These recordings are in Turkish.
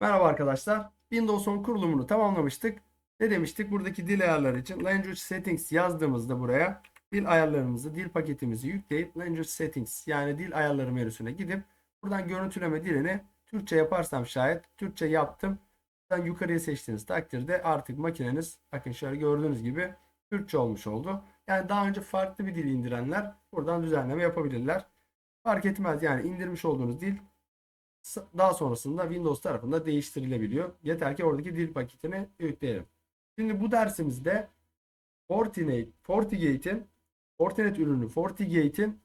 Merhaba arkadaşlar. Windows 10 kurulumunu tamamlamıştık. Ne demiştik? Buradaki dil ayarları için Language Settings yazdığımızda buraya dil ayarlarımızı, dil paketimizi yükleyip Language Settings yani dil ayarları menüsüne gidip buradan görüntüleme dilini Türkçe yaparsam şayet Türkçe yaptım. Buradan yukarıya seçtiğiniz takdirde artık makineniz bakın şöyle gördüğünüz gibi Türkçe olmuş oldu. Yani daha önce farklı bir dil indirenler buradan düzenleme yapabilirler. Fark etmez yani indirmiş olduğunuz dil daha sonrasında Windows tarafında değiştirilebiliyor. Yeter ki oradaki dil paketini yükleyelim. Şimdi bu dersimizde Fortinet, FortiGate'in Fortinet ürünü FortiGate'in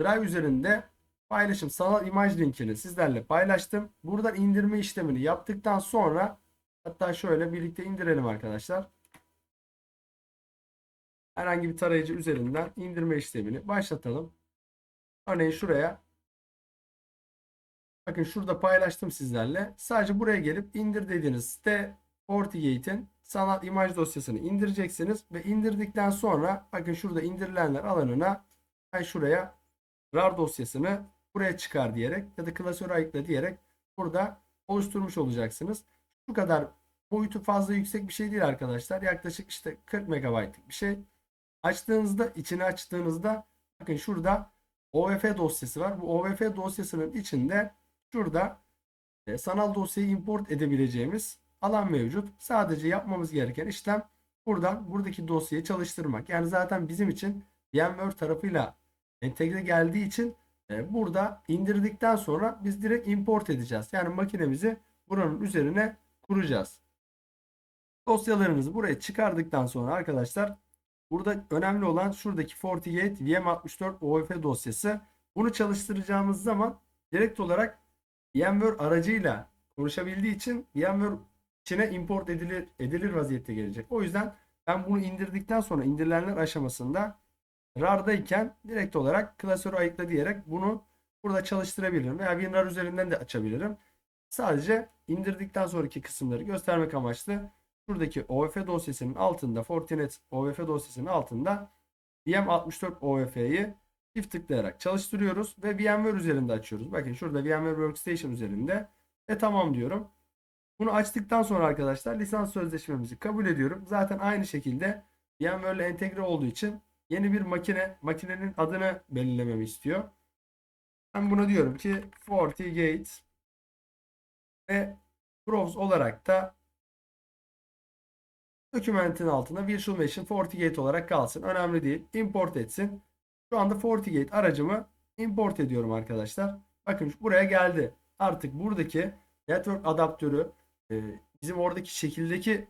Drive üzerinde paylaşım sanal imaj linkini sizlerle paylaştım. Buradan indirme işlemini yaptıktan sonra hatta şöyle birlikte indirelim arkadaşlar. Herhangi bir tarayıcı üzerinden indirme işlemini başlatalım. Örneğin şuraya Bakın şurada paylaştım sizlerle. Sadece buraya gelip indir dediğiniz site FortiGate'in sanal imaj dosyasını indireceksiniz ve indirdikten sonra bakın şurada indirilenler alanına ben şuraya RAR dosyasını buraya çıkar diyerek ya da klasör ayıkla diyerek burada oluşturmuş olacaksınız. Şu kadar boyutu fazla yüksek bir şey değil arkadaşlar. Yaklaşık işte 40 MB'lık bir şey. Açtığınızda içini açtığınızda bakın şurada OVF dosyası var. Bu OVF dosyasının içinde Şurada e, sanal dosyayı import edebileceğimiz alan mevcut. Sadece yapmamız gereken işlem buradan buradaki dosyayı çalıştırmak. Yani zaten bizim için VMware tarafıyla entegre geldiği için e, burada indirdikten sonra biz direkt import edeceğiz. Yani makinemizi buranın üzerine kuracağız. Dosyalarınızı buraya çıkardıktan sonra arkadaşlar burada önemli olan şuradaki FortiGate VM64 OFF dosyası. Bunu çalıştıracağımız zaman direkt olarak VMware aracıyla konuşabildiği için VMware içine import edilir, edilir vaziyette gelecek. O yüzden ben bunu indirdikten sonra indirilenler aşamasında RAR'dayken direkt olarak klasörü ayıkla diyerek bunu burada çalıştırabilirim veya WinRAR üzerinden de açabilirim. Sadece indirdikten sonraki kısımları göstermek amaçlı şuradaki OVF dosyasının altında Fortinet OVF dosyasının altında VM64 OVF'yi çift tıklayarak çalıştırıyoruz ve VMware üzerinde açıyoruz. Bakın şurada VMware Workstation üzerinde ve tamam diyorum. Bunu açtıktan sonra arkadaşlar lisans sözleşmemizi kabul ediyorum. Zaten aynı şekilde VMware ile entegre olduğu için yeni bir makine, makinenin adını belirlememi istiyor. Ben buna diyorum ki FortiGate ve Browse olarak da dokümentin altına Virtual Machine FortiGate olarak kalsın. Önemli değil. Import etsin. Şu anda FortiGate aracımı import ediyorum arkadaşlar. Bakın buraya geldi. Artık buradaki network adaptörü e, bizim oradaki şekildeki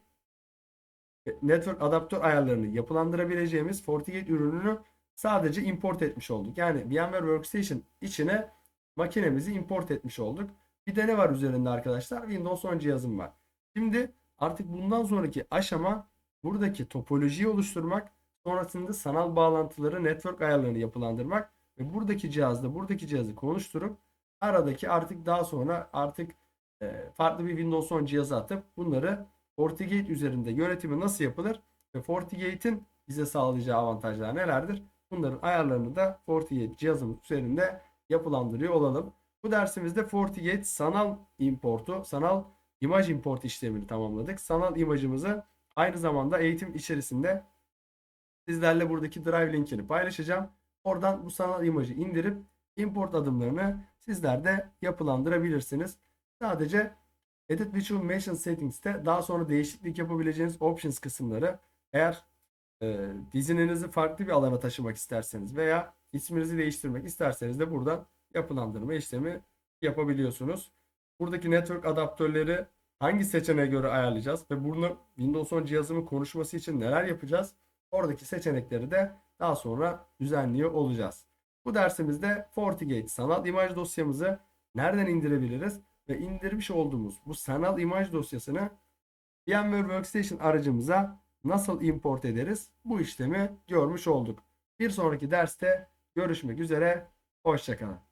e, network adaptör ayarlarını yapılandırabileceğimiz FortiGate ürününü sadece import etmiş olduk. Yani VMware Workstation içine makinemizi import etmiş olduk. Bir de ne var üzerinde arkadaşlar? Windows 10 cihazım var. Şimdi artık bundan sonraki aşama buradaki topolojiyi oluşturmak Sonrasında sanal bağlantıları, network ayarlarını yapılandırmak ve buradaki cihazda buradaki cihazı konuşturup aradaki artık daha sonra artık e, farklı bir Windows 10 cihazı atıp bunları FortiGate üzerinde yönetimi nasıl yapılır ve FortiGate'in bize sağlayacağı avantajlar nelerdir? Bunların ayarlarını da FortiGate cihazımız üzerinde yapılandırıyor olalım. Bu dersimizde FortiGate sanal importu, sanal imaj import işlemini tamamladık. Sanal imajımızı aynı zamanda eğitim içerisinde Sizlerle buradaki drive linkini paylaşacağım. Oradan bu sanal imajı indirip import adımlarını sizler de yapılandırabilirsiniz. Sadece Edit Virtual Machine Settings'te daha sonra değişiklik yapabileceğiniz Options kısımları eğer e, dizininizi farklı bir alana taşımak isterseniz veya isminizi değiştirmek isterseniz de buradan yapılandırma işlemi yapabiliyorsunuz. Buradaki network adaptörleri hangi seçeneğe göre ayarlayacağız ve bunu Windows 10 cihazımın konuşması için neler yapacağız? Oradaki seçenekleri de daha sonra düzenliyor olacağız. Bu dersimizde FortiGate sanal imaj dosyamızı nereden indirebiliriz ve indirmiş olduğumuz bu sanal imaj dosyasını VMware Workstation aracımıza nasıl import ederiz? Bu işlemi görmüş olduk. Bir sonraki derste görüşmek üzere. Hoşçakalın.